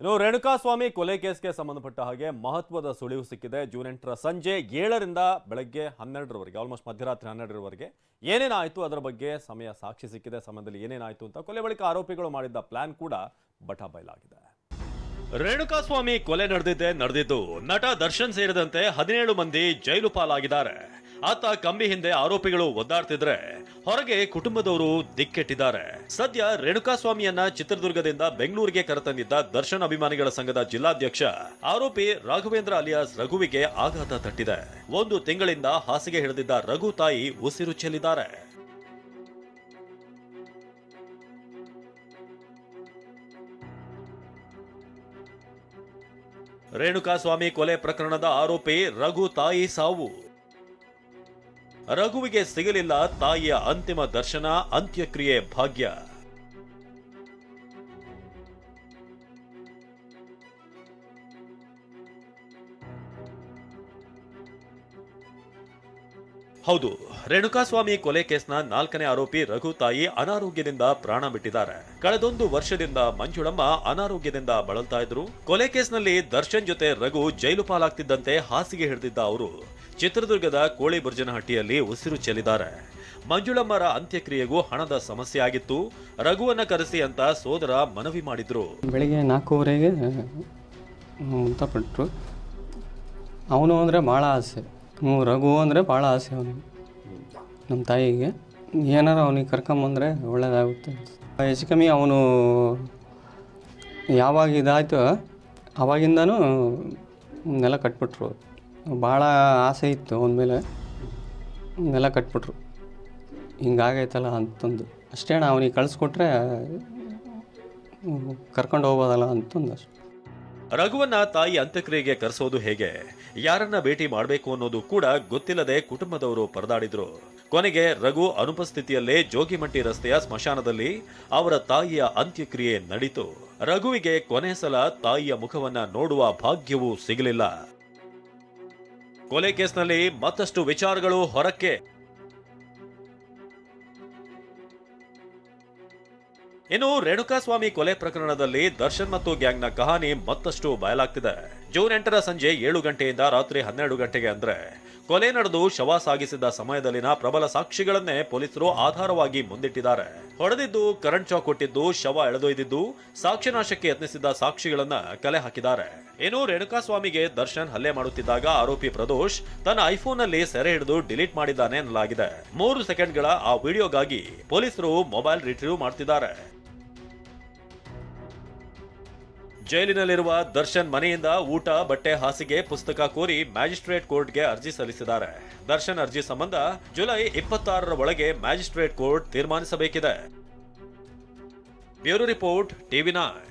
ಇನ್ನು ರೇಣುಕಾಸ್ವಾಮಿ ಕೊಲೆ ಕೇಸ್ಗೆ ಸಂಬಂಧಪಟ್ಟ ಹಾಗೆ ಮಹತ್ವದ ಸುಳಿವು ಸಿಕ್ಕಿದೆ. ಜೂನ್ ಎಂಟರ ಸಂಜೆ ಏಳರಿಂದ ಬೆಳಗ್ಗೆ ಹನ್ನೆರಡರವರೆಗೆ ಆಲ್ಮೋಸ್ಟ್ ಮಧ್ಯರಾತ್ರಿ ಹನ್ನೆರಡರವರೆಗೆ ಏನೇನಾಯಿತು ಅದರ ಬಗ್ಗೆ ಸಮಯ ಸಾಕ್ಷಿ ಸಿಕ್ಕಿದೆ. ಸಮಯದಲ್ಲಿ ಏನೇನಾಯಿತು ಅಂತ ಕೊಲೆ ಬಳಿಕ ಆರೋಪಿಗಳು ಮಾಡಿದ್ದ ಪ್ಲಾನ್ ಕೂಡ ಬಟ ಬಯಲಾಗಿದೆ ರೇಣುಕಾಸ್ವಾಮಿ ಕೊಲೆ ನಡೆದಿದ್ದೆ ನಡೆದಿದ್ದು. ನಟ ದರ್ಶನ್ ಸೇರಿದಂತೆ ಹದಿನೇಳು ಮಂದಿ ಜೈಲು ಪಾಲಾಗಿದ್ದಾರೆ. ಆತ ಕಂಬಿ ಹಿಂದೆ ಆರೋಪಿಗಳು ಒದ್ದಾಡ್ತಿದ್ರೆ ಹೊರಗೆ ಕುಟುಂಬದವರು ದಿಕ್ಕೆಟ್ಟಿದ್ದಾರೆ. ಸದ್ಯ ರೇಣುಕಾಸ್ವಾಮಿಯನ್ನ ಚಿತ್ರದುರ್ಗದಿಂದ ಬೆಂಗಳೂರಿಗೆ ಕರೆತಂದಿದ್ದ ದರ್ಶನ್ ಅಭಿಮಾನಿಗಳ ಸಂಘದ ಜಿಲ್ಲಾಧ್ಯಕ್ಷ ಆರೋಪಿ ರಾಘವೇಂದ್ರ ಅಲಿಯಾಸ್ ರಘುವಿಗೆ ಆಘಾತ ತಟ್ಟಿದೆ. ಒಂದು ತಿಂಗಳಿಂದ ಹಾಸಿಗೆ ಹಿಡಿದಿದ್ದ ರಘು ತಾಯಿ ಉಸಿರು ರೇಣುಕಾಸ್ವಾಮಿ ಕೊಲೆ ಪ್ರಕರಣದ ಆರೋಪಿ ರಘು ತಾಯಿ ಸಾವು. ರಘುವಿಗೆ ಸಿಗಲಿಲ್ಲ ತಾಯಿಯ ಅಂತಿಮ ದರ್ಶನ ಅಂತ್ಯಕ್ರಿಯೆ ಭಾಗ್ಯ. ಹೌದು, ರೇಣುಕಾಸ್ವಾಮಿ ಕೊಲೆ ಕೇಸ್ನ ನಾಲ್ಕನೇ ಆರೋಪಿ ರಘು ತಾಯಿ ಅನಾರೋಗ್ಯದಿಂದ ಪ್ರಾಣ ಬಿಟ್ಟಿದ್ದಾರೆ. ಕಳೆದೊಂದು ವರ್ಷದಿಂದ ಮಂಜುಳಮ್ಮ ಅನಾರೋಗ್ಯದಿಂದ ಬಳಲ್ತಾ ಇದ್ರು. ಕೊಲೆ ಕೇಸ್ನಲ್ಲಿ ದರ್ಶನ್ ಜೊತೆ ರಘು ಜೈಲು ಪಾಲಾಗ್ತಿದ್ದಂತೆ ಹಾಸಿಗೆ ಹಿಡಿದಿದ್ದ ಅವರು ಚಿತ್ರದುರ್ಗದ ಕೋಳಿ ಬುರ್ಜನಹಟ್ಟಿಯಲ್ಲಿ ಉಸಿರು ಚೆಲ್ಲಿದ್ದಾರೆ. ಮಂಜುಳಮ್ಮರ ಅಂತ್ಯಕ್ರಿಯೆಗೂ ಹಣದ ಸಮಸ್ಯೆ ಆಗಿತ್ತು. ರಘುವನ್ನ ಕರೆಸಿ ಅಂತ ಸೋದರ ಮನವಿ ಮಾಡಿದ್ರು. ಬೆಳಿಗ್ಗೆ ನಾಲ್ಕೂವರೆಗೆ ಅವನು ಅಂದರೆ ಭಾಳ ಆಸೆ. ಹ್ಞೂ, ರಘು ಅಂದರೆ ಭಾಳ ಆಸೆ ಅವನಿಗೆ. ನಮ್ಮ ತಾಯಿಗೆ. ಏನಾರು ಅವನಿಗೆ ಕರ್ಕೊಂಬಂದರೆ ಒಳ್ಳೇದಾಗುತ್ತೆ. ಹೆಚ್ಚು ಕಮ್ಮಿ ಅವನು ಯಾವಾಗ ಇದಾಯ್ತು ಅವಾಗಿಂದನೂ ನೆಲ ಕಟ್ಬಿಟ್ರು. ಭಾಳ ಆಸೆ ಇತ್ತು ಅವನ ಮೇಲೆ. ನೆಲ ಕಟ್ಬಿಟ್ರು. ಹಿಂಗಾಗೈತಲ್ಲ ಅಂತಂದು. ಅಷ್ಟೇ ಅವನಿಗೆ ಕಳಿಸ್ಕೊಟ್ರೆ ಕರ್ಕೊಂಡು ಹೋಗೋದಲ್ಲ ಅಂತಂದು ಅಷ್ಟೆ. ರಘುವನ್ನ ತಾಯಿ ಅಂತ್ಯಕ್ರಿಯೆಗೆ ಕರೆಸೋದು ಹೇಗೆ? ಯಾರನ್ನ ಭೇಟಿ ಮಾಡಬೇಕು ಅನ್ನೋದು ಕೂಡ ಗೊತ್ತಿಲ್ಲದೆ ಕುಟುಂಬದವರು ಪರದಾಡಿದ್ರು. ಕೊನೆಗೆ ರಘು ಅನುಪಸ್ಥಿತಿಯಲ್ಲೇ ಜೋಗಿಮಟ್ಟಿ ರಸ್ತೆಯ ಸ್ಮಶಾನದಲ್ಲಿ ಅವರ ತಾಯಿಯ ಅಂತ್ಯಕ್ರಿಯೆ ನಡೀತು. ರಘುವಿಗೆ ಕೊನೆ ಸಲ ತಾಯಿಯ ಮುಖವನ್ನ ನೋಡುವ ಭಾಗ್ಯವೂ ಸಿಗಲಿಲ್ಲ. ಕೊಲೆ ಕೇಸ್ನಲ್ಲಿ ಮತ್ತಷ್ಟು ವಿಚಾರಗಳು ಹೊರಕ್ಕೆ ಇನ್ನು ರೇಣುಕಾಸ್ವಾಮಿ ಕೊಲೆ ಪ್ರಕರಣದಲ್ಲಿ ದರ್ಶನ್ ಮತ್ತು ಗ್ಯಾಂಗ್ನ ಕಹಾನಿ ಮತ್ತಷ್ಟು ಬಯಲಾಗ್ತಿದೆ. ಜೂನ್ ಎಂಟರ ಸಂಜೆ ಏಳು ಗಂಟೆಯಿಂದ ರಾತ್ರಿ ಹನ್ನೆರಡು ಗಂಟೆಗೆ ಅಂದ್ರೆ ಕೊಲೆ ನಡೆದು ಶವ ಸಾಗಿಸಿದ ಸಮಯದಲ್ಲಿನ ಪ್ರಬಲ ಸಾಕ್ಷಿಗಳನ್ನೇ ಪೊಲೀಸರು ಆಧಾರವಾಗಿ ಮುಂದಿಟ್ಟಿದ್ದಾರೆ. ಹೊಡೆದಿದ್ದು ಕರೆಂಟ್ ಶಾಕ್ ಕೊಟ್ಟಿದ್ದು, ಶವ ಎಳೆದೊಯ್ದಿದ್ದು ಸಾಕ್ಷಿನಾಶಕ್ಕೆ ಯತ್ನಿಸಿದ್ದ ಸಾಕ್ಷಿಗಳನ್ನ ಕಲೆ ಹಾಕಿದ್ದಾರೆ. ಇನ್ನು ರೇಣುಕಾಸ್ವಾಮಿಗೆ ದರ್ಶನ್ ಹಲ್ಲೆ ಮಾಡುತ್ತಿದ್ದಾಗ ಆರೋಪಿ ಪ್ರದೋಷ್ ತನ್ನ ಐಫೋನ್ನಲ್ಲಿ ಸೆರೆ ಹಿಡಿದು ಡಿಲೀಟ್ ಮಾಡಿದ್ದಾನೆ ಎನ್ನಲಾಗಿದೆ. ಮೂರು ಸೆಕೆಂಡ್ಗಳ ಆ ವಿಡಿಯೋಗಾಗಿ ಪೊಲೀಸರು ಮೊಬೈಲ್ ರಿಟ್ರೀವ್ ಮಾಡ್ತಿದ್ದಾರೆ. ಜೈಲಿನಲ್ಲಿರುವ ದರ್ಶನ್ ಮನೆಯಿಂದ ಊಟ, ಬಟ್ಟೆ, ಹಾಸಿಗೆ, ಪುಸ್ತಕ ಕೋರಿ ಮ್ಯಾಜಿಸ್ಟ್ರೇಟ್ ಕೋರ್ಟ್ಗೆ ಅರ್ಜಿ ಸಲ್ಲಿಸಿದ್ದಾರೆ. ದರ್ಶನ್ ಅರ್ಜಿ ಸಂಬಂಧ ಜುಲೈ ಇಪ್ಪತ್ತಾರರ ಒಳಗೆ magistrate court ತೀರ್ಮಾನಿಸಬೇಕಿದೆ. Bureau report, TV nine